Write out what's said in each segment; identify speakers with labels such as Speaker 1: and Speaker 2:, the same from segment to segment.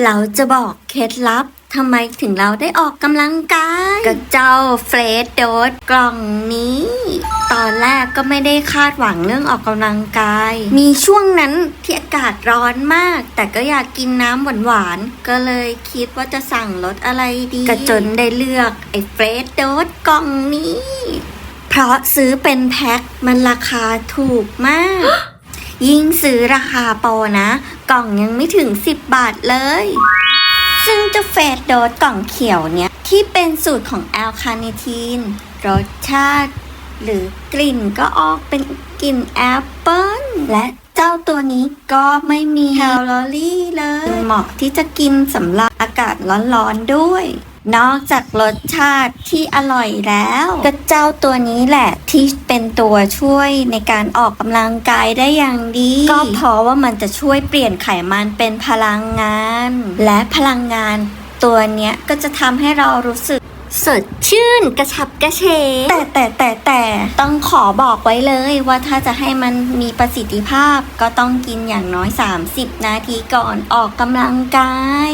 Speaker 1: เราจะบอกเคล็ดลับทำไมถึงเราได้ออกกำลังกายกับเจ้าเฟรดโดสกล่องนี้ ตอนแรกก็ไม่ได้คาดหวังเรื่องออกกำลังกาย มีช่วงนั้นที่อากาศร้อนมาก แต่ก็อยากกินน้ำหวานๆ ก็เลยคิดว่าจะสั่งรสอะไรดีก็จนได้เลือกไอ้เฟรดโดสกล่องนี้ เพราะซื้อเป็นแพ็คมันราคาถูกมาก ยิ่งซื้อราคาโปรนะ กล่องยังไม่ถึง 10 บาทเลย ซึ่งเจะเฟดโดสกล่องเขียวเนี่ย ที่เป็นสูตรของแอลคาเนทีน รสชาติ หรือกลิ่นก็ออกเป็นกลิ่นแอปเปิ้ลและเจ้าตัวนี้ก็ไม่มีแคลอรี่เลย เหมาะที่จะกินสำหรับอากาศร้อนๆด้วย นอกจากรสชาติที่อร่อยแล้วก็เจ้าตัวนี้แหละที่เป็นตัวช่วยในการออกกำลังกายได้อย่างดี ก็เพราะว่ามันจะช่วยเปลี่ยนไขมันเป็นพลังงาน และพลังงานตัวเนี้ยก็จะทำให้เรารู้สึกสดชื่นกระชับกระเฉงแต่แต่แต่แต่ต้องขอบอกไว้เลยว่าถ้าจะให้มันมีประสิทธิภาพก็ต้องกินอย่างน้อย 30 นาทีก่อนออกกำลังกาย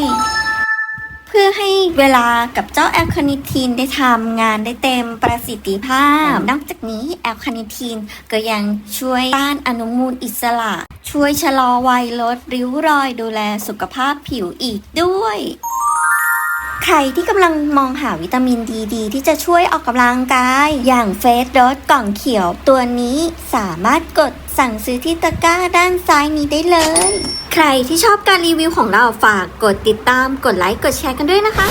Speaker 1: เพื่อให้เวลากับเจ้าแอลคาเนิทีนได้ทำงานได้เต็มประสิทธิภาพ นอกจากนี้แอลคาเนิทีนก็ยังช่วยต้านอนุมูลอิสระ ช่วยชะลอวัยลดริ้วรอยดูแลสุขภาพผิวอีกด้วย ใครที่กำลังมองหาวิตามินดีดที่จะช่วยออกกำลังกาย อย่างเฟสโดสกล่องเขียว ตัวนี้สามารถกดสั่งซื้อที่ตะกร้าด้านซ้ายนี้ได้เลย ใครที่ชอบการรีวิวของเราฝากกดติดตามกดไลค์กดแชร์กันด้วยนะคะ